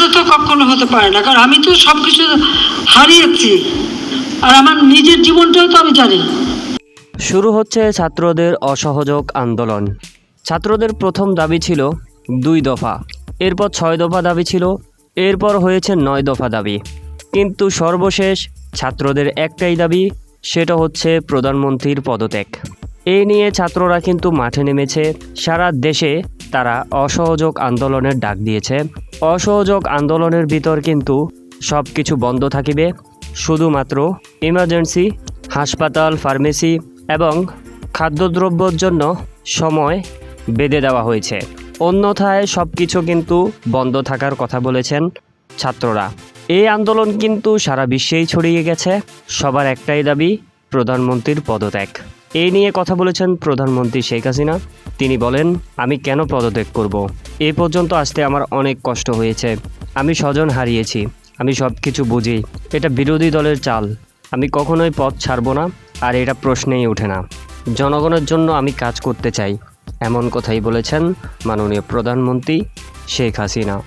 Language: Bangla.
সেটা তো কখনো হতে পারে না, কারণ আমি তো সব কিছু হারিয়েছি। আর আমার নিজের জীবনটাও তো আমি জানি শুরু হচ্ছে ছাত্রদের অসহযোগ আন্দোলন। ছাত্রদের প্রথম দাবি ছিল দুই দফা, এরপর ছয় দফা দাবি ছিল, এরপর হয়েছে নয় দফা দাবি। কিন্তু সর্বশেষ ছাত্রদের একটাই দাবি, সেটা হচ্ছে প্রধানমন্ত্রীর পদত্যাগ। এই নিয়ে ছাত্ররা কিন্তু মাঠে নেমেছে সারা দেশে তারা অসহযোগ আন্দোলনের ডাক দিয়েছে। অসহযোগ আন্দোলনের ভিতর কিন্তু সব কিছু বন্ধ থাকিবে। শুধুমাত্র ইমার্জেন্সি হাসপাতাল ফার্মেসি এবং খাদ্যদ্রব্যর জন্য সময় বেঁধে দেওয়া হয়েছে। অন্যথায় সব কিছু কিন্তু বন্ধ থাকার কথা বলেছেন ছাত্ররা। এই আন্দোলন কিন্তু সারা বিশ্বেই ছড়িয়ে গেছে। সবার একটাই দাবি, প্রধানমন্ত্রীর পদত্যাগ। এই নিয়ে কথা বলেছেন প্রধানমন্ত্রী শেখ হাসিনা। তিনি বলেন, আমি কেন পদত্যাগ করব। এ পর্যন্ত আসতে আমার অনেক কষ্ট হয়েছে। আমি স্বজন হারিয়েছি। আমি সব কিছু বুঝি। এটা বিরোধী দলের চাল। আমি কখনোই পথ ছাড়ব না, আর এটা প্রশ্নেই ওঠে না। জনগণের জন্য আমি কাজ করতে চাই। এমন কথাই বলেছেন মাননীয় প্রধানমন্ত্রী শেখ হাসিনা।